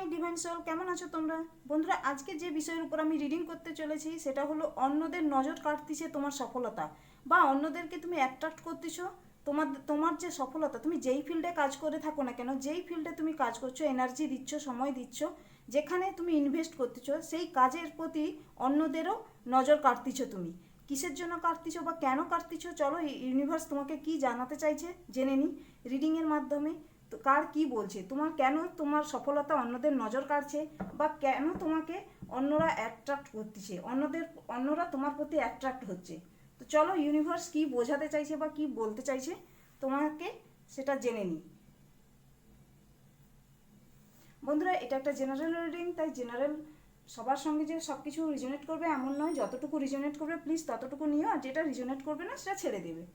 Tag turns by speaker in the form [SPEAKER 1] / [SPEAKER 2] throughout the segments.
[SPEAKER 1] মাই divine soul, কেমন আছো তোমরা? বন্ধুরা, আজকে যে বিষয়ের উপর আমি রিডিং করতে চলেছি, সেটা হলো অন্যদের নজর কাটতিছে তোমার সফলতা। বা অন্যদেরকে তুমি অ্যাট্রাক্ট করতেছো, তোমার তোমার যে সফলতা, তুমি যেই ফিল্ডে কাজ করে থাকো না কেন, যেই ফিল্ডে তুমি কাজ করছ এনার্জি দিচ্ছ, সময় দিচ্ছ, যেখানে তুমি ইনভেস্ট করতেছো, সেই কাজের প্রতি অন্যদেরও নজর কাটতিছো তুমি। কিসের জন্য কাটতিছো বা কেন কাটতিছো? চলো ইউনিভার্স তোমাকে কি জানাতে চাইছে, জেনে নি। রিডিংয়ের মাধ্যমে কার কি বলছে? তোমার কেন তোমার সফলতা অন্যদের নজর কাড়ছে? বা কেন তোমাকে অন্যরা অ্যাট্রাক্ট করতেছে? অন্যদের, অন্যরা তোমার প্রতি অ্যাট্রাক্ট হচ্ছে? তো চলো ইউনিভার্স কি বোঝাতে চাইছে বা কি বলতে চাইছে, তোমাকে সেটা জেনে নিই। বন্ধুরা, এটা একটা জেনারেল রিডিং তাই জেনারেল সবার সঙ্গে যে সব কিছু রিজনেট করবে এমন নয়, যতটুকু রিজনেট করবে প্লিজ ততটুকু নিও, আর যেটা রিজনেট করবে না, সেটা ছেড়ে দেবে।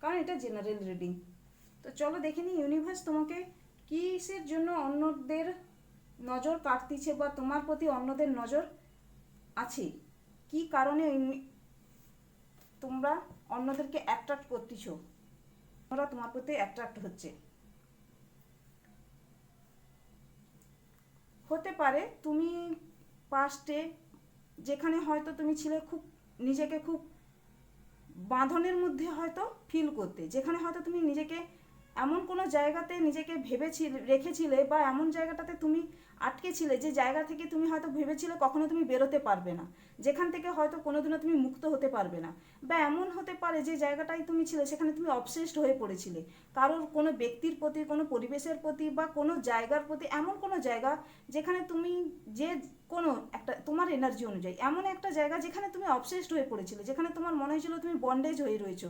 [SPEAKER 1] কারণ এটা জেনারেল রিডিং তো চলো দেখে নিই ইউনিভার্স তোমাকে কিসের জন্য অন্যদের নজর কাটতিছে বা তোমার প্রতি অন্যদের নজর আছে? কি কারণে তোমরা অন্যদেরকে অ্যাট্রাক্ট করতেছ? ওরা তোমার প্রতি অ্যাট্রাক্ট হচ্ছে। হতে পারে তুমি পাস্টে যেখানে হয়তো তুমি ছিলে খুব, নিজেকে খুব বাঁধনের মধ্যে হয়তো ফিল করতে। যেখানে হয়তো তুমি নিজেকে এমন কোনো জায়গাতে নিজেকে ভেবেছিলে, রেখেছিলে বা এমন জায়গাটাতে তুমি আটকে ছিলে যে জায়গা থেকে তুমি হয়তো ভেবেছিলে কখনো তুমি বেরোতে পারবে না, যেখান থেকে হয়তো কোনোদিনও তুমি মুক্ত হতে পারবে না বা এমন হতে পারে যে জায়গাটায় তুমি ছিলে সেখানে তুমি অবসেসড হয়ে পড়েছিলে। কারোর কোনো ব্যক্তির প্রতি, কোনো পরিবেশের প্রতি বা কোনো জায়গার প্রতি এমন কোনো জায়গা যেখানে তুমি যে কোনো একটা, তোমার এনার্জি অনুযায়ী এমন একটা জায়গা যেখানে তুমি অবসেসড হয়ে পড়েছিলে, যেখানে তোমার মনে হয়েছিল তুমি বন্ডেজ হয়ে রয়েছো,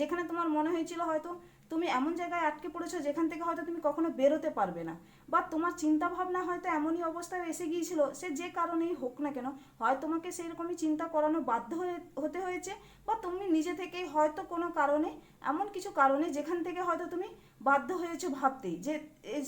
[SPEAKER 1] যেখানে তোমার মনে হয়েছিল হয়তো তুমি এমন জায়গায় আটকে পড়েছো যেখান থেকে হয়তো তুমি কখনো বেরোতে পারবে না। বা তোমার চিন্তা ভাবনা হয়তো এমনই অবস্থায় এসে গিয়েছিল, সে যে কারণেই হোক না কেন, হয় তোমাকে সেই রকমই চিন্তা করানো বাধ্য হয়ে, হতে হয়েছে, বা তুমি নিজে থেকেই হয়তো কোনো কারণে, এমন কিছু কারণে যেখান থেকে হয়তো তুমি বাধ্য হয়েছো ভাবতে যে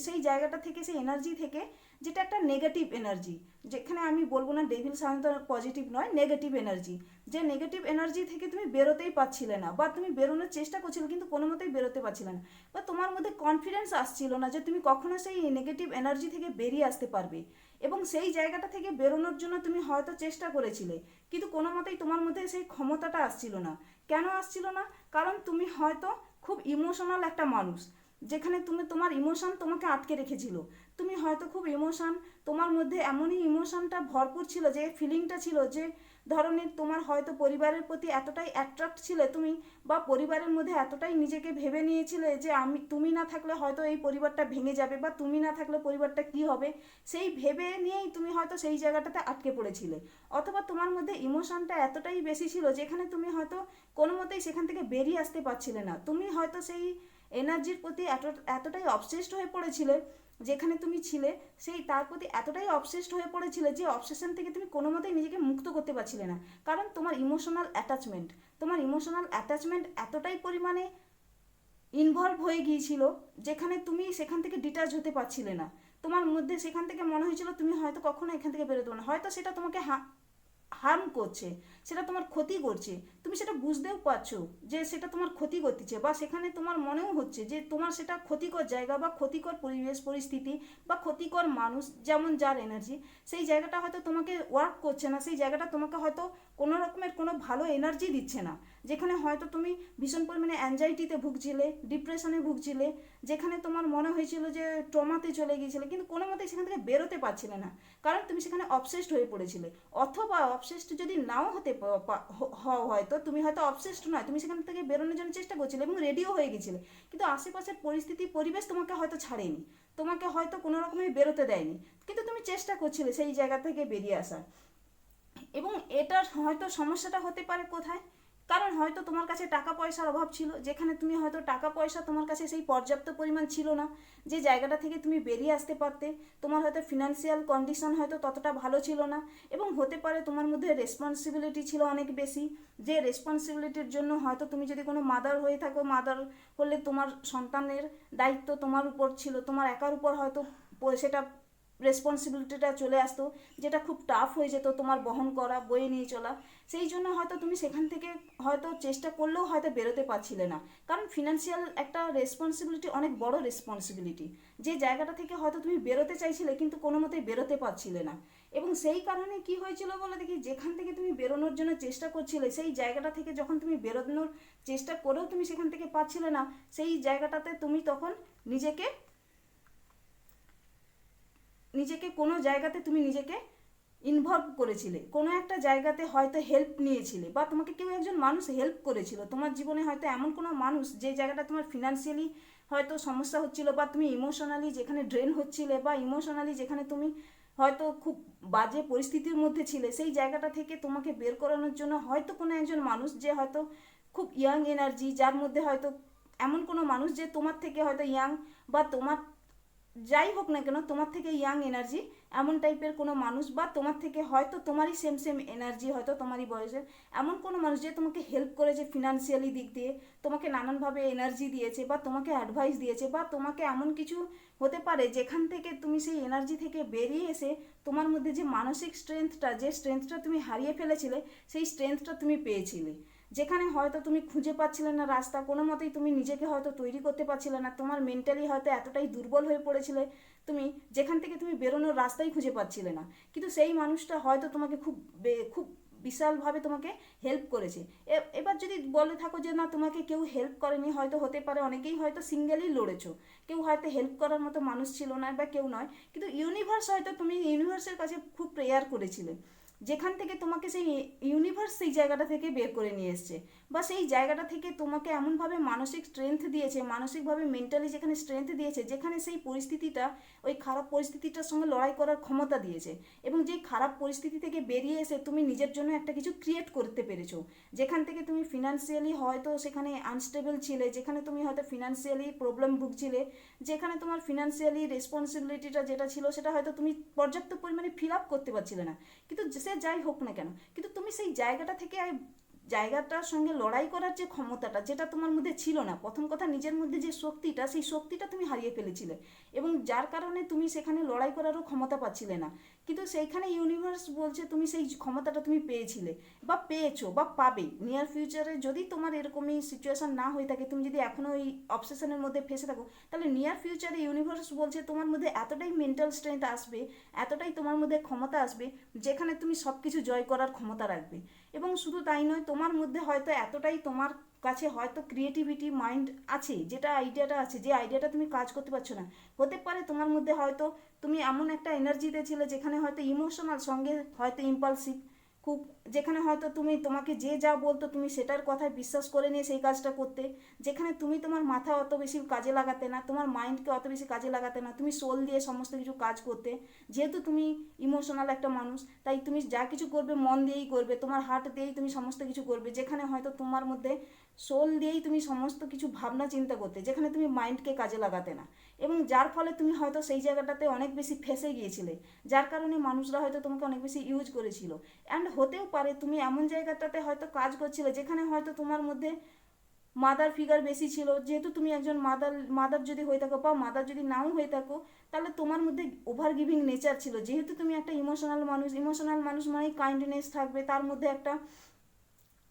[SPEAKER 1] সেই জায়গাটা থেকে, সেই এনার্জি থেকে যেটা একটা নেগেটিভ এনার্জি যেখানে আমি বলব না ডেভিল সাধারণত পজিটিভ নয় নেগেটিভ এনার্জি যে নেগেটিভ এনার্জি থেকে তুমি বেরোতেই পারছিলে না বা তুমি বেরোনোর চেষ্টা করছিলে কিন্তু কোনো মতেই বেরোতে পারছিলে না। বা তোমার মধ্যে কনফিডেন্স আসছিল না যে তুমি কখনো সেই নেগেটিভ এনার্জি থেকে বেরিয়ে আসতে পারবে এবং সেই জায়গাটা থেকে বেরোনোর জন্য তুমি হয়তো চেষ্টা করেছিলে কিন্তু কোনো মতেই তোমার মধ্যে সেই ক্ষমতাটা আসছিল না। কেন আসছিল না? কারণ তুমি হয়তো খুব ইমোশনাল একটা মানুষ যেখানে তুমি তোমার ইমোশন তোমাকে আটকে রেখেছিল। তুমি হয়তো খুব ইমোশন তোমার মধ্যে এমনই ইমোশনটা ভরপুর ছিল যে ফিলিংটা ছিল যে ধরনের তোমার হয়তো পরিবারের প্রতি এতটাই অ্যাট্রাক্ট ছিলে তুমি বা পরিবারের মধ্যে এতটাই নিজেকে ভেবে নিয়েছিলে যে আমি, তুমি না থাকলে হয়তো এই পরিবারটা ভেঙে যাবে বা তুমি না থাকলে পরিবারটা কি হবে? সেই ভেবে নিয়েই তুমি হয়তো সেই জায়গাটাতে আটকে পড়েছিলে। অথবা তোমার মধ্যে ইমোশনটা এতটাই বেশি ছিল যেখানে তুমি হয়তো কোনো মতেই সেখান থেকে বেরিয়ে আসতে পারছিলে না। তুমি হয়তো সেই এনার্জির প্রতি এত এতটাই অবসেসড হয়ে পড়েছিলে যেখানে তুমি ছিলে, সেই তার প্রতি এতটাই অবসেসড হয়ে পড়েছিলে যে অবসেশন থেকে তুমি কোনো মতেই নিজেকে মুক্ত করতে পারছিলে না। কারণ তোমার ইমোশনাল অ্যাটাচমেন্ট তোমার ইমোশনাল অ্যাটাচমেন্ট এতটাই পরিমাণে ইনভলভ হয়ে গিয়েছিল যেখানে তুমি সেখান থেকে ডিটাচ হতে পারছিলে না। তোমার মধ্যে সেখান থেকে মনে হয়েছিল তুমি হয়তো কখনো এখান থেকে বেরোতে না। হয়তো সেটা তোমাকে হার্ম করছে। সেটা তোমার ক্ষতি করছে। তুমি সেটা বুঝতেও পারছ যে সেটা তোমার ক্ষতি করতেছে বা সেখানে তোমার মনেও হচ্ছে যে তোমার সেটা ক্ষতিকর জায়গা বা ক্ষতিকর পরিবেশ, পরিস্থিতি বা ক্ষতিকর মানুষ যেমন যার এনার্জি সেই জায়গাটা হয়তো তোমাকে ওয়ার্ক করছে না, সেই জায়গাটা তোমাকে হয়তো কোনো রকমের কোনো ভালো এনার্জি দিচ্ছে না। যেখানে হয়তো তুমি ভীষণ পরিমাণে অ্যাংজাইটিতে ভুগছিলে ডিপ্রেশনে ভুগছিলে, যেখানে তোমার মনে হয়েছিল যে ট্রমাতে চলে গিয়েছিলে, কিন্তু কোনো মতেই সেখান থেকে বেরোতে পারছিলে না। কারণ তুমি সেখানে অবসেসড হয়ে পড়েছিলে। অথবা অবসেসড যদি নাও হতে পা- হও হয়তো তুমি হয়তো অবসেসড নয়, তুমি সেখান থেকে বেরোনোর জন্য চেষ্টা করছিলে এবং রেডিও হয়ে গেছিলে। কিন্তু আশেপাশের পরিস্থিতি, পরিবেশ তোমাকে হয়তো ছাড়েনি। তোমাকে হয়তো কোনো রকমের বেরোতে দেয়নি। কিন্তু তুমি চেষ্টা করছিলে সেই জায়গা থেকে বেরিয়ে আসার। এবং এটার হয়তো সমস্যাটা হতে পারে কোথায়? কারণ হয়তো তোমার কাছে টাকা পয়সার অভাব ছিল, যেখানে তুমি হয়তো টাকা পয়সা তোমার কাছে সেই পর্যাপ্ত পরিমাণ ছিল না, যে জায়গাটা থেকে তুমি বেরিয়ে আসতে পারতে, তোমার হয়তো ফিনান্সিয়াল কন্ডিশন হয়তো ততটা ভালো ছিল না, এবং হতে পারে তোমার মধ্যে রেসপন্সিবিলিটি ছিল অনেক বেশি, যে রেসপন্সিবিলিটির জন্য হয়তো তুমি যদি কোনো মাদার হয়ে থাকো মাদার হলে তোমার সন্তানের দায়িত্ব তোমার উপর ছিল, তোমার একার উপর হয়তো সেটা রেসপন্সিবিলিটিটা চলে আসতো, যেটা খুব টাফ হয়ে যেত তোমার বহন করা, বয়ে নিয়ে চলা সেই জন্য হয়তো তুমি সেখান থেকে হয়তো চেষ্টা করলেও হয়তো বেরোতে পারছিলে না। কারণ ফিনান্সিয়াল একটা রেসপন্সিবিলিটি অনেক বড় রেসপন্সিবিলিটি যে জায়গাটা থেকে হয়তো তুমি বেরোতে চাইছিলে কিন্তু কোনো মতেই বেরোতে পারছিলে না। এবং সেই কারণে কি হয়েছিল বলে দেখি, যেখান থেকে তুমি বেরোনোর জন্য চেষ্টা করছিলে, সেই জায়গাটা থেকে যখন তুমি বেরোনোর চেষ্টা করেও তুমি সেখান থেকে পাচ্ছিলে না, সেই জায়গাটাতে তুমি তখন নিজেকে নিজেকে কোনো জায়গাতে তুমি নিজেকে ইনভলভ করেছিলে। কোনো একটা জায়গাতে হয়তো হেল্প নিয়েছিলে বা তোমাকে কেউ একজন মানুষ হেল্প করেছিল। তোমার জীবনে হয়তো এমন কোনো মানুষ যে জায়গাটা তোমার ফিনান্সিয়ালি হয়তো সমস্যা হচ্ছিল বা তুমি ইমোশনালি যেখানে ড্রেন হচ্ছিলে বা ইমোশনালি যেখানে তুমি হয়তো খুব বাজে পরিস্থিতির মধ্যে ছিলে, সেই জায়গাটা থেকে তোমাকে বের করানোর জন্য হয়তো কোনো একজন মানুষ যে হয়তো খুব ইয়াং এনার্জি যার মধ্যে হয়তো এমন কোনো মানুষ যে তোমার থেকে হয়তো ইয়াং বা তোমার যাই হোক না কেন তোমার থেকে ইয়াং এনার্জি এমন টাইপের কোনো মানুষ বা তোমার থেকে হয়তো তোমারই সেম সেম এনার্জি হয়তো তোমারই বয়সের, এমন কোনো মানুষ যে তোমাকে হেল্প করেছে ফিনান্সিয়ালি দিক দিয়ে, তোমাকে নানানভাবে এনার্জি দিয়েছে বা তোমাকে অ্যাডভাইস দিয়েছে বা তোমাকে এমন কিছু হতে পারে যেখান থেকে তুমি সেই এনার্জি থেকে বেরিয়ে এসে তোমার মধ্যে যে মানসিক স্ট্রেংথটা যে স্ট্রেংথটা তুমি হারিয়ে ফেলেছিলে, সেই স্ট্রেংথটা তুমি পেয়েছিলে। যেখানে হয়তো তুমি খুঁজে পাচ্ছিলে না রাস্তা, কোনো মতেই তুমি নিজেকে হয়তো তৈরি করতে পারছিলে না, তোমার মেন্টালি হয়তো এতটাই দুর্বল হয়ে পড়েছিলে তুমি যেখান থেকে তুমি বেরোনোর রাস্তাই খুঁজে পাচ্ছিলে না। কিন্তু সেই মানুষটা হয়তো তোমাকে খুব খুব বিশালভাবে তোমাকে হেল্প করেছে। এবার যদি বলে থাকো যে না, তোমাকে কেউ হেল্প করেনি, হয়তো হতে পারে, অনেকেই হয়তো সিঙ্গেলই লড়েছো। কেউ হয়তো হেল্প করার মতো মানুষ ছিল না বা কেউ নয়। কিন্তু ইউনিভার্স হয়তো তুমি ইউনিভার্সের কাছে খুব প্রেয়ার করেছিলে। যেখান থেকে তোমাকে সেই ইউনিভার্স সেই জায়গাটা থেকে বের করে নিয়ে এসছে। বা সেই জায়গাটা থেকে তোমাকে এমনভাবে মানসিক স্ট্রেংথ দিয়েছে, মানসিকভাবে মেন্টালি যেখানে স্ট্রেংথ দিয়েছে, যেখানে সেই পরিস্থিতিটা, ওই খারাপ পরিস্থিতিটার সঙ্গে লড়াই করার ক্ষমতা দিয়েছে। এবং যেই খারাপ পরিস্থিতি থেকে বেরিয়ে এসে তুমি নিজের জন্য একটা কিছু ক্রিয়েট করতে পেরেছ। যেখান থেকে তুমি ফিনান্সিয়ালি হয়তো সেখানে আনস্টেবল ছিলে, যেখানে তুমি হয়তো ফিনান্সিয়ালি প্রবলেম ভুগছিলে যেখানে তোমার ফিনান্সিয়ালি রেসপন্সিবিলিটিটা যেটা ছিল, সেটা হয়তো তুমি পর্যাপ্ত পরিমাণে ফিল আপ করতে পারছিলে না। কিন্তু সে যাই হোক না কেন, কিন্তু তুমি সেই জায়গাটা থেকে জায়গাটার সঙ্গে লড়াই করার যে ক্ষমতাটা, যেটা তোমার মধ্যে ছিল না, প্রথম কথা নিজের মধ্যে যে শক্তিটা, সেই শক্তিটা তুমি হারিয়ে ফেলেছিলে এবং যার কারণে তুমি সেখানে লড়াই করারও ক্ষমতা পাচ্ছিলে না। কিন্তু সেইখানে ইউনিভার্স বলছে তুমি সেই ক্ষমতাটা তুমি পেয়েছিলে বা পেয়েছ বা পাবে। নিয়ার ফিউচারে যদি তোমার এরকমই সিচুয়েশান না হয়ে থাকে, তুমি যদি এখনও ওই অবসেশনের মধ্যে ফেসে থাকো, তাহলে নিয়ার ফিউচারে ইউনিভার্স বলছে তোমার মধ্যে এতটাই মেন্টাল স্ট্রেংথ আসবে, এতটাই তোমার মধ্যে ক্ষমতা আসবে, যেখানে তুমি সব কিছু জয় করার ক্ষমতা রাখবে। এবং শুধু তাই নয়, তোমার মধ্যে হয়তো এতটাই তোমার কাছে হয়তো ক্রিয়েটিভিটি মাইন্ড আছে, যেটা আইডিয়াটা আছে, যে আইডিয়াটা তুমি কাজ করতে পারছ না। হতে পারে তোমার মধ্যে হয়তো তুমি এমন একটা এনার্জিতে ছিলে যেখানে হয়তো ইমোশনাল সঙ্গে হয়তো ইম্পালসিভ খুব যেখানে হয়তো তুমি তোমাকে যে যা বলতো তুমি সেটার কথায় বিশ্বাস করে নিয়ে সেই কাজটা করতে। যেখানে তুমি তোমার মাথা অত বেশি কাজে লাগাতে না, তোমার মাইন্ডকে অত বেশি কাজে লাগাতে না, তুমি সোল দিয়ে সমস্ত কিছু কাজ করতে। যেহেতু তুমি ইমোশনাল একটা মানুষ, তাই তুমি যা কিছু করবে মন দিয়েই করবে, তোমার হার্ট দিয়েই তুমি সমস্ত কিছু করবে। যেখানে হয়তো তোমার মধ্যে সোল দিয়েই তুমি সমস্ত কিছু ভাবনা চিন্তা করতে, যেখানে তুমি মাইন্ডকে কাজে লাগাতে না। এবং যার ফলে তুমি হয়তো সেই জায়গাটাতে অনেক বেশি ফেসে গিয়েছিলে, যার কারণে মানুষরা হয়তো তোমাকে অনেক বেশি ইউজ করেছিল। অ্যান্ড হতেও পারে, তুমি এমন জায়গাটাতে হয়তো কাজ করছিলে যেখানে হয়তো তোমার মধ্যে মাদার ফিগার বেশি ছিল। যেহেতু তুমি একজন মাদার মাদার যদি হয়ে থাকো বা মাদার যদি নাও হয়ে থাকো, তাহলে তোমার মধ্যে ওভার গিভিং নেচার ছিল। যেহেতু তুমি একটা ইমোশনাল মানুষ ইমোশনাল মানুষ মানে কাইন্ডনেস থাকবে, তার মধ্যে একটা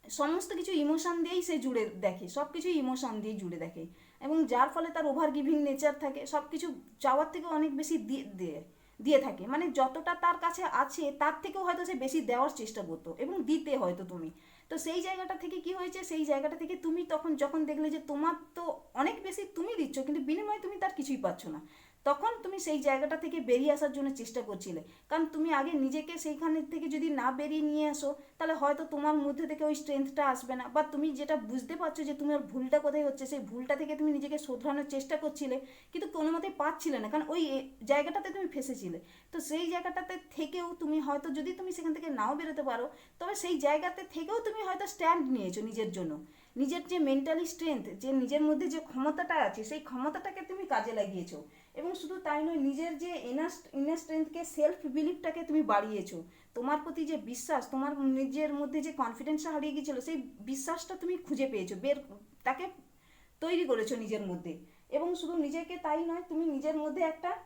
[SPEAKER 1] সমস্ত কিছু ইমোশন দিয়েই সে জুড়ে দেখে সব কিছুই ইমোশন দিয়ে জুড়ে দেখে। এবং যার ফলে তার ওভার গিভিং নেচার থাকে সব কিছু চাওয়ার থেকে অনেক বেশি দিয়ে দিয়ে। দিয়ে থাকে। মানে যতটা তার কাছে আছে, তার থেকেও হয়তো সে বেশি দেওয়ার চেষ্টা করতো এবং দিতে হয়তো তুমি। তো সেই জায়গাটা থেকে কি হয়েছে? সেই জায়গাটা থেকে তুমি তখন যখন দেখলে যে তোমার তো অনেক বেশি তুমি দিচ্ছ, কিন্তু বিনিময়ে তুমি তার কিছুই পাচ্ছ না। তখন তুমি সেই জায়গাটা থেকে বেরিয়ে আসার জন্য চেষ্টা করছিলে। কারণ তুমি আগে নিজেকে সেইখানে থেকে যদি না বেরিয়ে নিয়ে আসো, তাহলে হয়তো তোমার মধ্যে থেকে ওই স্ট্রেংথটা আসবে না। বা তুমি যেটা বুঝতে পারছ যে তোমার ভুলটা কোথায় হচ্ছে, সেই ভুলটা থেকে তুমি নিজেকে শোধরানোর চেষ্টা করছিলে, কিন্তু কোনো মতেই পারছিলে না। কারণ ওই জায়গাটাতে তুমি ফেসেছিলে। তো সেই জায়গাটাতে থেকেও তুমি হয়তো যদি তুমি সেখান থেকে নাও বেরোতে পারো, তবে সেই জায়গাতে থেকেও তুমি হয়তো স্ট্যান্ড নিয়েছো নিজের জন্য। নিজের যে মেন্টালি স্ট্রেংথ যে নিজের মধ্যে যে ক্ষমতাটা আছে, সেই ক্ষমতাটাকে তুমি কাজে লাগিয়েছো। এবং শুধু তাই নয়, নিজের যে ইনার ইনার স্ট্রেংথকে সেলফ বিলিফটাকে তুমি বাড়িয়েছো। তোমার প্রতি যে বিশ্বাস, তোমার নিজের মধ্যে যে কনফিডেন্সটা হারিয়ে গিয়েছিল, সেই বিশ্বাসটা তুমি খুঁজে পেয়েছ, বের, তাকে তৈরি করেছ নিজের মধ্যে। এবং শুধু নিজেকে তাই নয়, তুমি নিজের মধ্যে একটা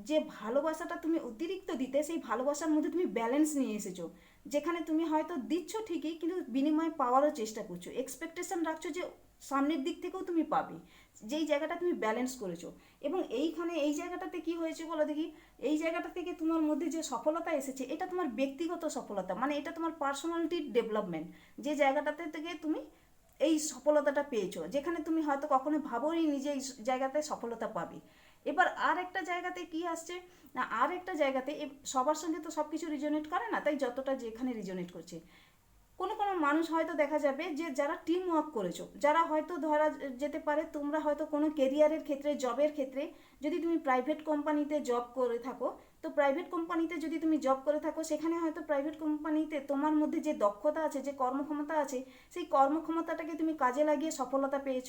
[SPEAKER 1] যে ভালোবাসাটা তুমি অতিরিক্ত দিতে, সেই ভালোবাসার মধ্যে তুমি ব্যালেন্স নিয়ে এসেছ। যেখানে তুমি হয়তো দিচ্ছ ঠিকই, কিন্তু বিনিময়ে পাওয়ারও চেষ্টা করছ। এক্সপেকটেশন রাখছো যে সামনের দিক থেকেও তুমি পাবে। যেই জায়গাটা তুমি ব্যালেন্স করেছ। এবং এইখানে এই জায়গাটাতে কি হয়েছে বলো দেখি? এই জায়গাটা থেকে তোমার মধ্যে যে সফলতা এসেছে, এটা তোমার ব্যক্তিগত সফলতা মানে এটা তোমার পার্সোনালিটির ডেভেলপমেন্ট যে জায়গাটাতে থেকে তুমি এই সফলতাটা পেয়েছ, যেখানে তুমি হয়তো কখনো ভাবোই নিজে এই জায়গাতে সফলতা পাবে। এবার আর একটা জায়গাতে কি আসছে? না আর একটা জায়গাতে সবার সঙ্গে তো সব কিছু রিজনেট করে না, তাই যতটা যেখানে রিজনেট করছে। কোনো কোনো মানুষ হয়তো দেখা যাবে যে, যারা টিম ওয়ার্ক করেছ, যারা হয়তো ধরা যেতে পারে, তোমরা হয়তো কোনো কেরিয়ারের ক্ষেত্রে জবের ক্ষেত্রে, যদি তুমি প্রাইভেট কোম্পানিতে জব করে থাকো তো প্রাইভেট কোম্পানিতে যদি তুমি জব করে থাকো, সেখানে হয়তো প্রাইভেট কোম্পানিতে তোমার মধ্যে যে দক্ষতা আছে, যে কর্মক্ষমতা আছে, সেই কর্মক্ষমতাটাকে তুমি কাজে লাগিয়ে সফলতা পেয়েছ।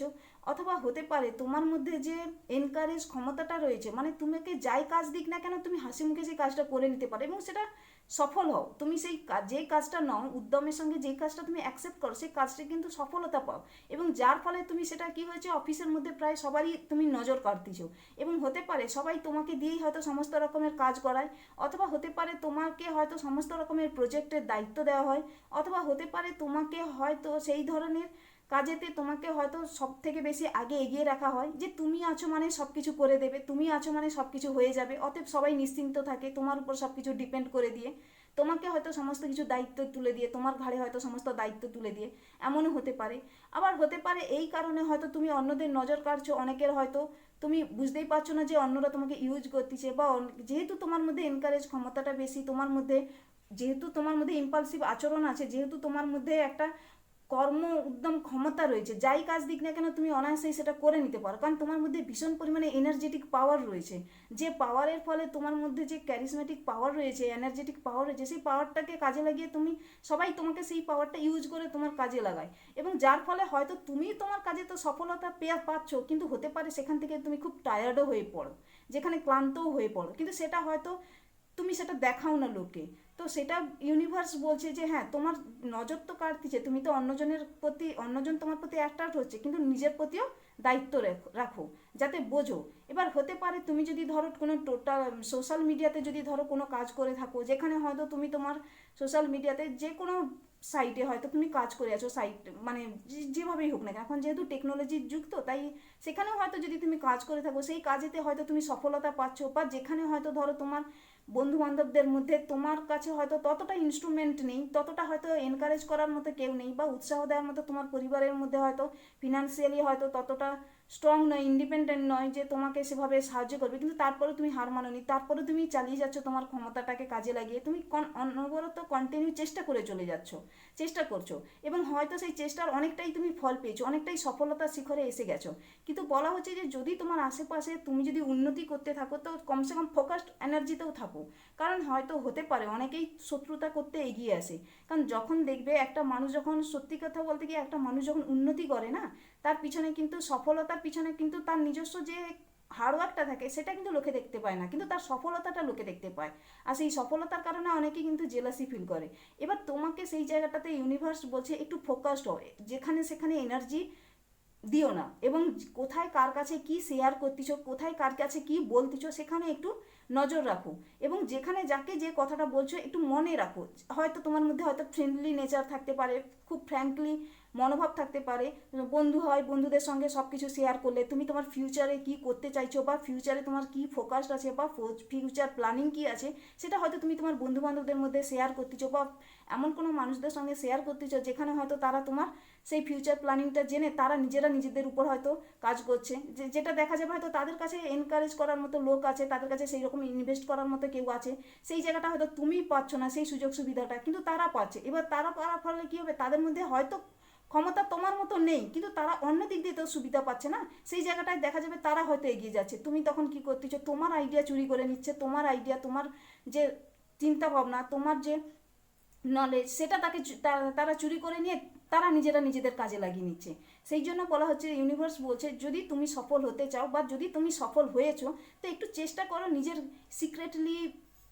[SPEAKER 1] অথবা হতে পারে তোমার মধ্যে যে এনকারেজ ক্ষমতাটা রয়েছে মানে তোমাকে যাই কাজ দিক না কেন, তুমি হাসি মুখে সেই কাজটা করে নিতে পারো এবং সেটা সফল হও। তুমি সেই কাজ যে কাজটা নাও, উদ্যমের সঙ্গে যে কাজটা তুমি অ্যাকসেপ্ট করো, সেই কাজটা কিন্তু সফলতা পাও। এবং যার ফলে তুমি সেটা কি হয়েছে, অফিসের মধ্যে প্রায় সবারই তুমি নজর কাটতেছো এবং হতে পারে সবাই তোমাকে দিয়েই হয়তো সমস্ত রকমের কাজ করায়, অথবা হতে পারে তোমাকে হয়তো সমস্ত রকমের প্রজেক্টের দায়িত্ব দেওয়া হয়, অথবা হতে পারে তোমাকে হয়তো সেই ধরনের কাজেতে তোমাকে হয়তো সব থেকে বেশি আগে এগিয়ে রাখা হয় যে তুমি আছো মানে সব কিছু করে দেবে, তুমি আছো মানে সব কিছু হয়ে যাবে, অতএব সবাই নিশ্চিন্ত থাকে তোমার উপর সব কিছু ডিপেন্ড করে দিয়ে। তোমাকে হয়তো সমস্ত কিছু দায়িত্ব তুলে দিয়ে, তোমার ঘাড়ে হয়তো সমস্ত দায়িত্ব তুলে দিয়ে, এমনও হতে পারে। আবার হতে পারে এই কারণে হয়তো তুমি অন্যদের নজর কাড়ছো, অনেকের হয়তো তুমি বুঝতেই পারছ না যে অন্যরা তোমাকে ইউজ করতেছে বা যেহেতু তোমার মধ্যে এনকারেজ ক্ষমতাটা বেশি, তোমার মধ্যে, যেহেতু তোমার মধ্যে ইম্পালসিভ আচরণ আছে, যেহেতু তোমার মধ্যে একটা কর্ম উদ্যম ক্ষমতা রয়েছে, যাই কাজ দিক না কেন তুমি অনায়াসেই সেটা করে নিতে পারো। কারণ তোমার মধ্যে ভীষণ পরিমাণে এনার্জেটিক পাওয়ার রয়েছে। যে পাওয়ারের ফলে তোমার মধ্যে যে ক্যারিসমেটিক পাওয়ার রয়েছে এনার্জেটিক পাওয়ার রয়েছে, সেই পাওয়ারটাকে কাজে লাগিয়ে তুমি সবাই তোমাকে সেই পাওয়ারটা ইউজ করে তোমার কাজে লাগায়। এবং যার ফলে হয়তো তুমি তোমার কাজে তো সফলতা পেয়ে পাচ্ছ, কিন্তু হতে পারে সেখান থেকে তুমি খুব টায়ার্ডও হয়ে পড়ো, যেখানে ক্লান্তও হয়ে পড়ো। কিন্তু সেটা হয়তো তুমি সেটা দেখাও না লোকে। তো সেটা ইউনিভার্স বলছে যে হ্যাঁ তোমার নজর তো কাটতিছে তুমি তো অন্যজনের প্রতি অন্যজন তোমার প্রতি অ্যাট্রাক্ট হচ্ছে কিন্তু নিজের প্রতিও দায়িত্ব রেখো- যাতে বোঝো। এবার হতে পারে তুমি যদি ধরো কোনো টোটাল সোশ্যাল মিডিয়াতে যদি ধরো কোনো কাজ করে থাকো যেখানে হয়তো তুমি তোমার সোশ্যাল মিডিয়াতে যে কোনো সাইটে হয়তো তুমি কাজ করে আছো সাইট মানে যেভাবেই হোক না কেন, এখন যেহেতু টেকনোলজির যুগ তো তাই সেখানেও হয়তো যদি তুমি কাজ করে থাকো সেই কাজেতে হয়তো তুমি সফলতা পাচ্ছ বা যেখানে হয়তো ধরো তোমার বন্ধু বান্ধবদের মধ্যে তোমার কাছে হয়তো ততটা ইনস্ট্রুমেন্ট নেই, ততটা হয়তো এনকারেজ করার মতো কেউ নেই বা উৎসাহ দেওয়ার মতো তোমার পরিবারের মধ্যে হয়তো ফিনান্সিয়ালি হয়তো ততটা স্ট্রং নয় ইন্ডিপেন্ডেন্ট নয় যে তোমাকে সেভাবে সাহায্য করবে। কিন্তু তারপরে তুমি হার মানোনি তারপরে তুমি চালিয়ে যাচ্ছ তোমার ক্ষমতাটাকে কাজে লাগিয়ে। তুমি কন- অনবরত কন্টিনিউ চেষ্টা করে চলে যাচ্ছ, চেষ্টা করছ। এবং হয়তো সেই চেষ্টার অনেকটাই তুমি ফল পেয়েছ, অনেকটাই সফলতার শিখরে এসে গেছো। কিন্তু বলা হচ্ছে যে যদি তোমার আশেপাশে তুমি যদি উন্নতি করতে থাকো, তো কমসে কম ফোকাসড এনার্জিতেও থাকো। কারণ হয়তো হতে পারে, অনেকেই শত্রুতা করতে এগিয়ে আসে। কারণ যখন দেখবে একটা মানুষ যখন সত্যি কথা বলতে গিয়ে একটা মানুষ যখন উন্নতি করে না, তার পিছনে কিন্তু সফলতার পিছনে কিন্তু তার নিজস্ব যে হার্ডওয়ার্কটা থাকে, সেটা কিন্তু লোকে দেখতে পায় না। কিন্তু তার সফলতাটা লোকে দেখতে পায়। আর সেই সফলতার কারণে অনেকে কিন্তু জেলাসি ফিল করে। এবার তোমাকে সেই জায়গাটাতে ইউনিভার্স বলছে একটু ফোকাসড হয় যেখানে সেখানে এনার্জি দিও না। এবং কোথায় কার কাছে কি শেয়ার করতেছো, কোথায় কার কাছে কি বলতেছো, সেখানে একটু নজর রাখো। এবং যেখানে যাকে যে কথাটা বলছো, একটু মনে রাখো। হয়তো তোমার মধ্যে হয়তো ফ্রেন্ডলি নেচার থাকতে পারে। খুব ফ্র্যাঙ্কলি মনোভাব থাকতে পারে, বন্ধু হয়, বন্ধুদের সঙ্গে সব কিছু শেয়ার করলে, তুমি তোমার ফিউচারে কি করতে চাইছো বা ফিউচারে তোমার কি ফোকাস আছে বা ফিউচার প্ল্যানিং কি আছে, সেটা হয়তো তুমি তোমার বন্ধু বান্ধবদের মধ্যে শেয়ার করতেছো বা এমন কোনো মানুষদের সঙ্গে শেয়ার করতেছো যেখানে হয়তো তারা তোমার সেই ফিউচার প্ল্যানিংটা জেনে তারা নিজেরা নিজেদের উপর হয়তো কাজ করছে। যে, যেটা দেখা যাবে হয়তো তাদের কাছে এনকারেজ করার মতো লোক আছে, তাদের কাছে সেই রকম ইনভেস্ট করার মতো কেউ আছে, সেই জায়গাটা হয়তো তুমি পাচ্ছ না সেই সুযোগ সুবিধাটা, কিন্তু তারা পাচ্ছে। এবার তারা পাওয়ার ফলে কী হবে? তাদের মধ্যে হয়তো ক্ষমতা তোমার মতো নেই, কিন্তু তারা অন্য দিক দিয়ে তো সুবিধা পাচ্ছে না। সেই জায়গাটায় দেখা যাবে তারা হয়তো এগিয়ে যাচ্ছে। তুমি তখন কি করতেছো? তোমার আইডিয়া চুরি করে নিচ্ছে, তোমার আইডিয়া তোমার যে চিন্তা ভাবনা তোমার যে নলেজ সেটা তাকে তারা চুরি করে নিয়ে তারা নিজেরা নিজেদের কাজে লাগিয়ে নিচ্ছে। সেই জন্য বলা হচ্ছে ইউনিভার্স বলছে, যদি তুমি সফল হতে চাও বা যদি তুমি সফল হয়েছো, তো একটু চেষ্টা করো নিজের সিক্রেটলি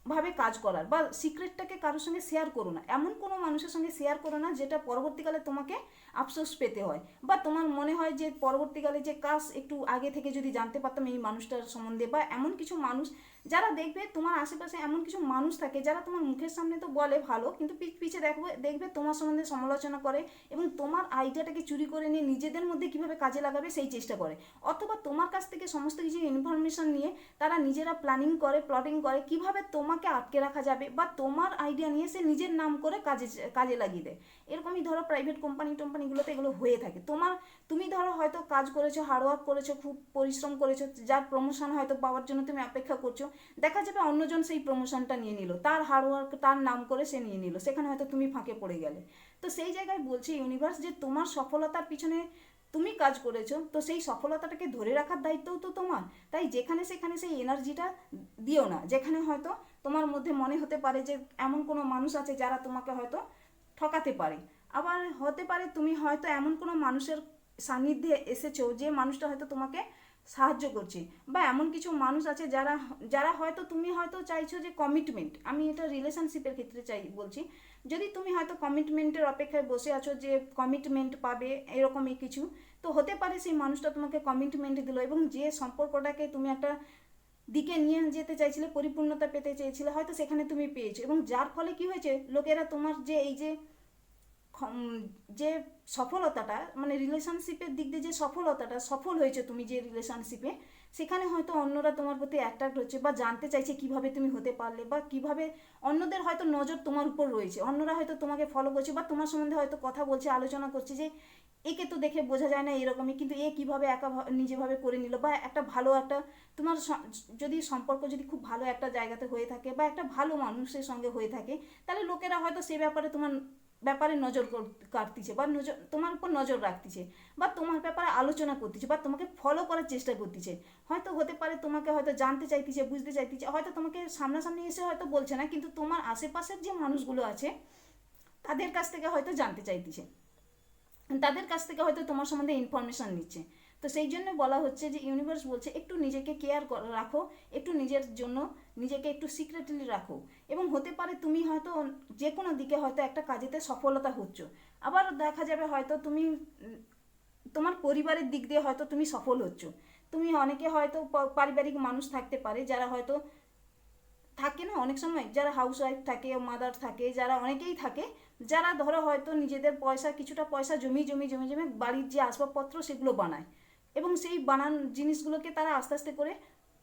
[SPEAKER 1] ভাবে কাজ করার বা সিক্রেটটাকে কারোর সঙ্গে শেয়ার করো না। এমন কোনো মানুষের সঙ্গে শেয়ার করো না যেটা পরবর্তীকালে তোমাকে আফসোস পেতে হয়। বা তোমার মনে হয় যে পরবর্তীকালে যে কাজ একটু আগে থেকে যদি জানতে পারতাম এই মানুষটার সম্বন্ধে বা এমন কিছু মানুষ যারা দেখবে তোমার আশেপাশে এমন কিছু মানুষ থাকে, যারা তোমার মুখের সামনে তো বলে ভালো, কিন্তু পিছ পিছে দেখবে দেখবে তোমার সম্বন্ধে সমালোচনা করে এবং তোমার আইডিয়াটাকে চুরি করে নিয়ে নিজেদের মধ্যে কীভাবে কাজে লাগাবে সেই চেষ্টা করে। অথবা তোমার কাছ থেকে সমস্ত কিছু ইনফরমেশন নিয়ে তারা নিজেরা প্ল্যানিং করে প্লটিং করে কীভাবে তোমাকে আটকে রাখা যাবে বা তোমার আইডিয়া নিয়ে সে নিজের নাম করে কাজে কাজে লাগিয়ে দেয়। এরকমই ধরো প্রাইভেট কোম্পানি টোম্পানিগুলোতে এগুলো হয়ে থাকে। তোমার তুমি ধরো হয়তো কাজ করেছ হার্ডওয়ার্ক করেছ, খুব পরিশ্রম করেছ, যার প্রমোশন হয়তো পাওয়ার জন্য তুমি অপেক্ষা করছ, দেখা যাবে অন্যজন সেই প্রমোশনটা নিয়ে নিল, তার হার্ডওয়ার্ক তার নাম করে সে নিয়ে নিল, সেখানে হয়তো তুমি ফাঁকে পড়ে গেলে। তো সেই জায়গায় বলছে ইউনিভার্স যে তোমার সফলতার পিছনে তুমি কাজ করেছ, তো সেই সফলতাটাকে ধরে রাখার দায়িত্বও তো তোমার, তাই যেখানে সেখানে সেই এনার্জিটা দিও না, যেখানে হয়তো তোমার মধ্যে মনে হতে পারে যে এমন কোনো মানুষ আছে যারা তোমাকে হয়তো ঠকাতে পারে। আবার হতে পারে তুমি হয়তো এমন কোনো মানুষের সান্নিধ্যে এসেছ যে মানুষটা হয়তো তোমাকে সাহায্য করছে। বা এমন কিছু মানুষ আছে যারা যারা হয়তো তুমি হয়তো চাইছো যে কমিটমেন্ট আমি এটা রিলেশনশিপের ক্ষেত্রে চাই বলছি, যদি তুমি হয়তো কমিটমেন্টের অপেক্ষায় বসে আছো যে কমিটমেন্ট পাবে এরকমই কিছু, তো হতে পারে সেই মানুষটা তোমাকে কমিটমেন্ট দিল এবং যে সম্পর্কটাকে তুমি একটা দিকে নিয়ে যেতে চাইছিলে, পরিপূর্ণতা পেতে চেয়েছিলে, হয়তো সেখানে তুমি পেয়েছ এবং যার ফলে কি হয়েছে, লোকেরা তোমার যে এই যে যে সফলতাটা মানে রিলেশনশিপের দিক দিয়ে যে সফলতাটা, সফল হয়েছে তুমি যে রিলেশনশিপে সেখানে হয়তো অন্যরা তোমার প্রতি অ্যাট্রাক্ট হচ্ছে বা জানতে চাইছে কীভাবে তুমি হতে পারলে বা কীভাবে অন্যদের হয়তো নজর তোমার উপর রয়েছে। অন্যরা হয়তো তোমাকে ফলো করছে বা তোমার সম্বন্ধে হয়তো কথা বলছে, আলোচনা করছে যে, একে তো দেখে বোঝা যায় না এরকমই, কিন্তু এ কীভাবে একা নিজেভাবে করে নিল বা একটা ভালো একটা, তোমার যদি সম্পর্ক যদি খুব ভালো একটা জায়গাতে হয়ে থাকে বা একটা ভালো মানুষের সঙ্গে হয়ে থাকে, তাহলে লোকেরা হয়তো সে ব্যাপারে তোমার ব্যাপারে নজর কাটতিছে বা নজর তোমার উপর নজর রাখতেছে বা তোমার ব্যাপারে আলোচনা করতেছে বা তোমাকে ফলো করার চেষ্টা করতেছে। হয়তো হতে পারে তোমাকে হয়তো জানতে চাইতেছে, বুঝতে চাইতেছে, হয়তো তোমাকে সামনাসামনি এসে হয়তো বলছে না, কিন্তু তোমার আশেপাশের যে মানুষগুলো আছে, তাদের কাছ থেকে হয়তো জানতে চাইতেছে। তাদের কাছ থেকে হয়তো তোমার সম্বন্ধে ইনফরমেশন নিচ্ছে। তো সেই জন্য বলা হচ্ছে যে ইউনিভার্স বলছে, একটু নিজেকে কেয়ার রাখো, একটু নিজের জন্য নিজেকে একটু সিক্রেটলি রাখো। এবং হতে পারে তুমি হয়তো যে কোনো দিকে হয়তো একটা কাজেতে সফলতা হচ্ছ। আবার দেখা যাবে হয়তো তুমি, তোমার পরিবারের দিক দিয়ে হয়তো তুমি সফল হচ্ছ। তুমি অনেকে হয়তো পারিবারিক মানুষ থাকতে পারে যারা হয়তো থাকে না অনেক সময়, যারা হাউস ওয়াইফ থাকে মাদার থাকে, যারা অনেকেই থাকে, যারা ধরো হয়তো নিজেদের পয়সা, কিছুটা পয়সা জমি জমি জমি জমি, বাড়ির যে আসবাবপত্র সেগুলো বানায়। এবং সেই বানান জিনিসগুলোকে তারা আস্তে আস্তে করে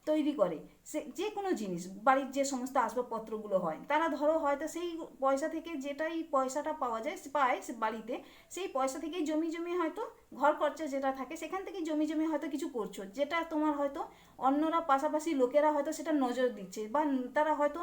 [SPEAKER 1] তৈরি করে। সে যে কোনো জিনিস, বাড়ির যে সমস্ত আসবাবপত্রগুলো হয়, তারা ধরো হয়তো সেই পয়সা থেকে যেটাই পয়সাটা পাওয়া যায় পায় সে বাড়িতে, সেই পয়সা থেকেই জমি জমি হয়তো ঘর খরচা যেটা থাকে, সেখান থেকেই জমি জমি হয়তো কিছু করছ। যেটা তোমার হয়তো অন্যরা পাশাপাশি লোকেরা হয়তো সেটা নজর দিচ্ছে বা তারা হয়তো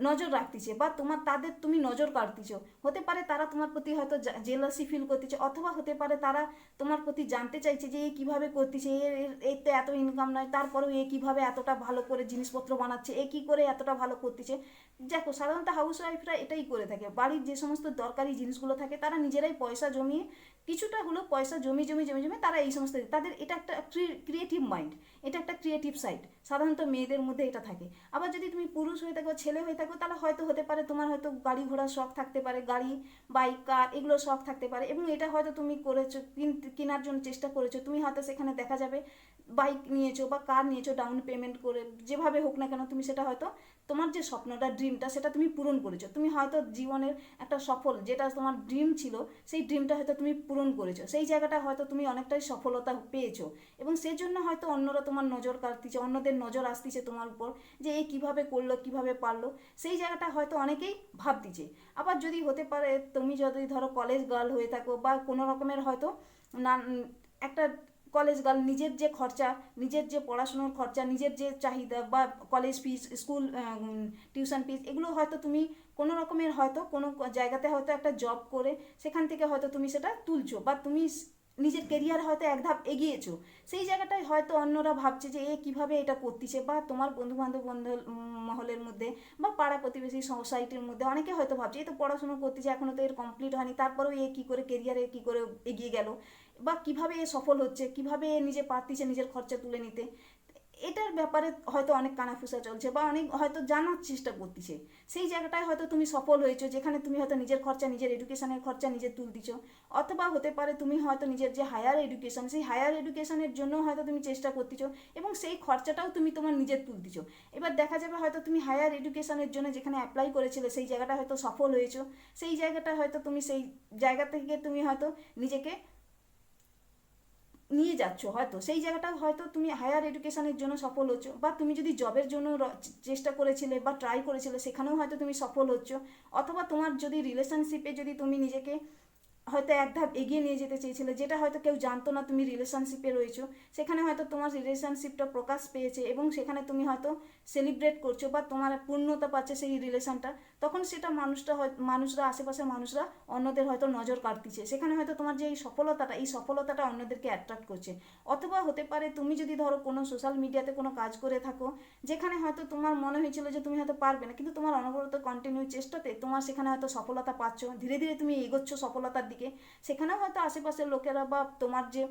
[SPEAKER 1] নজর রাখতেছে বা তোমার তাদের তুমি নজর কাটতেছো হতে পারে তারা তোমার প্রতি হয়তো জেলাসি ফিল করতেছে অথবা হতে পারে তারা তোমার প্রতি জানতে চাইছে যে এ কীভাবে করতেছে এর এর- তো এত ইনকাম নয়, তারপরেও এ কীভাবে এতটা ভালো করে জিনিসপত্র বানাচ্ছে, এ কী করে এতটা ভালো করতেছে। দেখো, সাধারণত হাউস ওয়াইফরা এটাই করে থাকে। বাড়ির যে সমস্ত দরকারি জিনিসগুলো থাকে, তারা নিজেরাই পয়সা জমিয়ে কিছুটা হলো পয়সা জমি জমি জমি জমি তারা এই সমস্ত তাদের এটা একটা ক্রিয়েটিভ মাইন্ড এটা একটা ক্রিয়েটিভ সাইড সাধারণত মেয়েদের মধ্যে এটা থাকে। আবার যদি তুমি পুরুষ হয়ে থাকো, ছেলে হয়ে থাকো, তাহলে হয়তো হতে পারে তোমার হয়তো গাড়ি ঘোড়ার শখ থাকতে পারে, গাড়ি বাইক কার এগুলো শখ থাকতে পারে এবং এটা হয়তো তুমি করেছ, কিন- কেনার জন্য চেষ্টা করেছ, তুমি হয়তো সেখানে দেখা যাবে বাইক নিয়েছো বা কার নিয়েছো ডাউন পেমেন্ট করে, যেভাবে হোক না কেন তুমি সেটা হয়তো তোমার যে স্বপ্নটা ড্রিমটা সেটা তুমি পূরণ করেছ। তুমি হয়তো জীবনের একটা সফল, যেটা তোমার ড্রিম ছিল, সেই ড্রিমটা হয়তো তুমি পূরণ করেছ। সেই জায়গাটা হয়তো তুমি অনেকটাই সফলতা পেয়েছ। এবং সেই জন্য হয়তো অন্যরা তোমার নজর কাটতিছে অন্যদের নজর আসতিছে তোমার উপর, যে এ কীভাবে করল, কীভাবে পারল। সেই জায়গাটা হয়তো অনেকেই ভাবতিছে। আবার যদি হতে পারে, তুমি যদি ধরো কলেজ গার্ল হয়ে থাকো বা কোনো রকমের হয়তো না একটা কলেজ গার্ল নিজের যে খরচা, নিজের যে পড়াশোনার খরচা, নিজের যে চাহিদা বা college fees school tuition fees এগুলো হয়তো তুমি কোনো রকমের হয়তো কোনো জায়গাতে হয়তো একটা জব করে সেখান থেকে হয়তো তুমি সেটা তুলছো বা তুমি নিজের কেরিয়ার হয়তো এক ধাপ এগিয়েছো। সেই জায়গাটায় হয়তো অন্যরা ভাবছে যে, এ, কীভাবে এটা করতেছে? বা তোমার বন্ধু বান্ধব বন্ধু মহলের মধ্যে বা পাড়া প্রতিবেশী সোসাইটির মধ্যে অনেকে হয়তো ভাবছে এই তো পড়াশোনা করতেছে, এখনও তো এর কমপ্লিট হয়নি। তারপরেও এ কী করে কেরিয়ারে কী করে এগিয়ে গেল? বা কীভাবে এ সফল হচ্ছে, কীভাবে নিজে পারতিছে নিজের খরচা তুলে নিতে, এটার ব্যাপারে হয়তো অনেক কানাফুসা চলছে বা অনেক হয়তো জানার চেষ্টা করতেছে। সেই জায়গাটায় হয়তো তুমি সফল হয়েছো, যেখানে তুমি হয়তো নিজের খরচা, নিজের এডুকেশনের খরচা নিজে তুলতেছ অথবা হতে পারে তুমি হয়তো নিজের যে হায়ার এডুকেশন সেই হায়ার এডুকেশনের জন্য হয়তো তুমি চেষ্টা করতেছো এবং সেই খরচাটাও তুমি তোমার নিজের তুলতেছো এবার দেখা যাবে হয়তো তুমি হায়ার এডুকেশনের জন্য যেখানে অ্যাপ্লাই করেছিলে, সেই জায়গাটা হয়তো সফল হয়েছো, সেই জায়গাটা হয়তো তুমি সেই জায়গা থেকে তুমি হয়তো নিজেকে নিয়ে যাচ্ছ হয়তো। সেই জায়গাটা হয়তো তুমি হায়ার এডুকেশনের জন্য সফল হচ্ছ বা তুমি যদি জবের জন্য চেষ্টা করেছিলে বা ট্রাই করেছিলে সেখানেও হয়তো তুমি সফল হচ্ছ। অথবা তোমার যদি রিলেশনশিপে যদি তুমি নিজেকে হয়তো এক ধাপ এগিয়ে নিয়ে যেতে চেয়েছিলে, যেটা হয়তো কেউ জানতো না তুমি রিলেশনশিপে রয়েছো, সেখানে হয়তো তোমার রিলেশনশিপটা প্রকাশ পেয়েছে এবং সেখানে তুমি হয়তো সেলিব্রেট করছ বা তোমার পূর্ণতা পাচ্ছে সেই রিলেশনটা তখন সেটা মানুষটা হয় মানুষরা, আশেপাশের মানুষরা অন্যদের হয়তো নজর কাটতিছে সেখানে হয়তো তোমার যে এই সফলতাটা এই সফলতাটা অন্যদেরকে অ্যাট্রাক্ট করছে। অথবা হতে পারে তুমি যদি ধরো কোনো সোশ্যাল মিডিয়াতে কোনো কাজ করে থাকো, যেখানে হয়তো তোমার মনে হয়েছিল যে তুমি হয়তো পারবে না, কিন্তু তোমার অনবরত কন্টিনিউ চেষ্টাতে তোমার সেখানে হয়তো সফলতা পাচ্ছ। ধীরে ধীরে তুমি এগোচ্ছ সফলতার দিকে। সেখানেও হয়তো আশেপাশের লোকেরা বা তোমার যে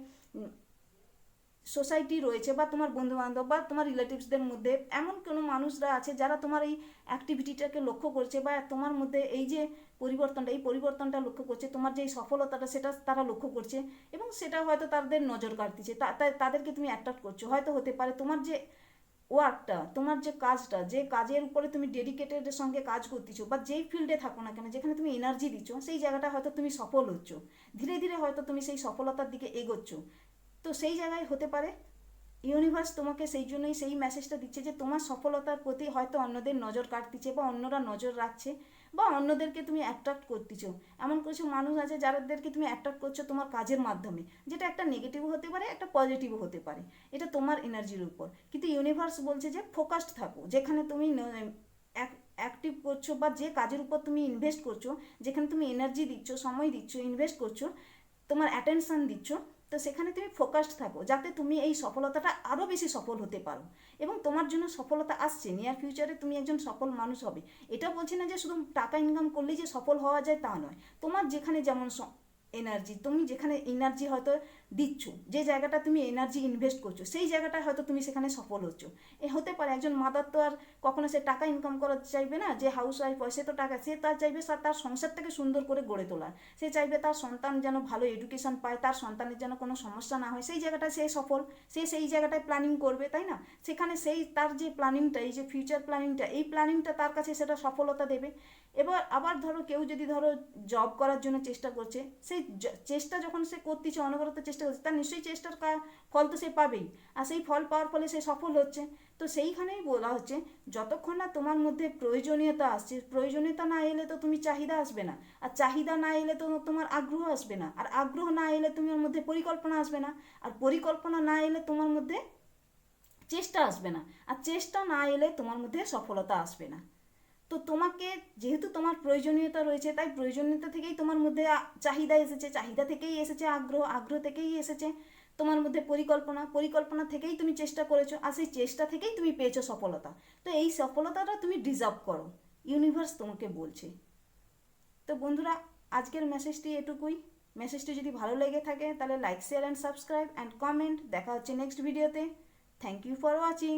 [SPEAKER 1] সোসাইটি রয়েছে বা তোমার বন্ধু বান্ধব বা তোমার রিলেটিভসদের মধ্যে এমন কোনো মানুষরা আছে যারা তোমার এই অ্যাক্টিভিটিটাকে লক্ষ্য করছে বা তোমার মধ্যে এই যে পরিবর্তনটা, এই পরিবর্তনটা লক্ষ্য করছে, তোমার যে সফলতাটা সেটা তারা লক্ষ্য করছে এবং সেটা হয়তো তাদের নজর কাটতেছে তাদেরকে তুমি অ্যাট্রাক্ট করছ। হয়তো হতে পারে তোমার যে ওয়ার্কটা তোমার যে কাজটা, যে কাজের উপরে তুমি ডেডিকেটেডের সঙ্গে কাজ করতেছো বা যেই ফিল্ডে থাকো না কেন, যেখানে তুমি এনার্জি দিচ্ছ, সেই জায়গাটা হয়তো তুমি সফল হচ্ছ। ধীরে ধীরে হয়তো তুমি সেই সফলতার দিকে এগোচ্ছ। তো সেই জায়গায় হতে পারে। ইউনিভার্স তোমাকে সেই জন্যই সেই মেসেজটা দিচ্ছে যে তোমার সফলতার প্রতি হয়তো অন্যদের নজর কাটতিছে বা অন্যরা নজর রাখছে বা অন্যদেরকে তুমি অ্যাট্রাক্ট করতেছো। এমন কিছু মানুষ আছে যাদেরকে তুমি অ্যাট্রাক্ট করছ তোমার কাজের মাধ্যমে। যেটা একটা নেগেটিভও হতে পারে, একটা পজিটিভও হতে পারে। এটা তোমার এনার্জির উপর। কিন্তু ইউনিভার্স বলছে যে ফোকাসড থাকো। যেখানে তুমি অ্যাক্টিভ করছ বা যে কাজের উপর তুমি ইনভেস্ট করছ, যেখানে তুমি এনার্জি দিচ্ছ, সময় দিচ্ছ ইনভেস্ট করছ, তোমার অ্যাটেনশন দিচ্ছ তো সেখানে তুমি ফোকাসড থাকো, যাতে তুমি এই সফলতাটা আরও বেশি সফল হতে পারো। এবং তোমার জন্য সফলতা আসছে নিয়ার ফিউচারে তুমি একজন সফল মানুষ হবে। এটা বলছি না যে শুধু টাকা ইনকাম করলেই যে সফল হওয়া যায় তা নয়। তোমার যেখানে যেমন এনার্জি তুমি যেখানে এনার্জি হয়তো দিচ্ছ, যে জায়গাটা তুমি এনার্জি ইনভেস্ট করছ, সেই জায়গাটা হয়তো তুমি সেখানে সফল হচ্ছ। এ হতে পারে একজন মাদার তো আর কখনো সে টাকা ইনকাম করা চাইবে না, যে হাউস ওয়াইফ হয়, সে তো টাকা, সে তার চাইবে তার সংসারটাকে সুন্দর করে গড়ে তোলা সে চাইবে তার সন্তান যেন ভালো এডুকেশন পায়, তার সন্তানের যেন কোনো সমস্যা না হয়, সেই জায়গাটা সে সফল, সে সেই জায়গাটায় প্ল্যানিং করবে, তাই না? সেখানে সেই তার যে প্ল্যানিংটা এই যে ফিউচার প্ল্যানিংটা এই প্ল্যানিংটা তার কাছে সেটা সফলতা দেবে। এবার আবার ধরো কেউ যদি ধরো জব করার জন্য চেষ্টা করছে, সেই চেষ্টা যখন সে করতেছে, অনবরত চেষ্টা করছে তার নিশ্চয়ই চেষ্টার ফল তো সে পাবেই। আর সেই ফল পাওয়ার ফলে সে সফল হচ্ছে। তো সেইখানেই বলা হচ্ছে, যতক্ষণ না তোমার মধ্যে প্রয়োজনীয়তা আসছে, প্রয়োজনীয়তা না এলে তো তুমি চাহিদা আসবে না। আর চাহিদা না এলে তো তোমার আগ্রহ আসবে না। আর আগ্রহ না এলে তোমার মধ্যে পরিকল্পনা আসবে না। আর পরিকল্পনা না এলে তোমার মধ্যে চেষ্টা আসবে না। আর চেষ্টা না এলে তোমার মধ্যে সফলতা আসবে না। তো তোমাকে যেহেতু তোমার প্রয়োজনীয়তা রয়েছে, তাই প্রয়োজনীয়তা থেকেই তোমার মধ্যে চাহিদা এসেছে। চাহিদা থেকেই এসেছে আগ্রহ আগ্রহ থেকেই এসেছে তোমার মধ্যে পরিকল্পনা। পরিকল্পনা থেকেই তুমি চেষ্টা করেছ আর সেই চেষ্টা থেকেই তুমি পেয়েছ সফলতা। তো এই সফলতাটা তুমি ডিজার্ভ করো। ইউনিভার্স তোমাকে বলছে। তো বন্ধুরা, আজকের মেসেজটি এটুকুই। মেসেজটি যদি ভালো লেগে থাকে, তাহলে like share and subscribe and comment দেখা হচ্ছে নেক্সট ভিডিওতে থ্যাংক ইউ ফর ওয়াচিং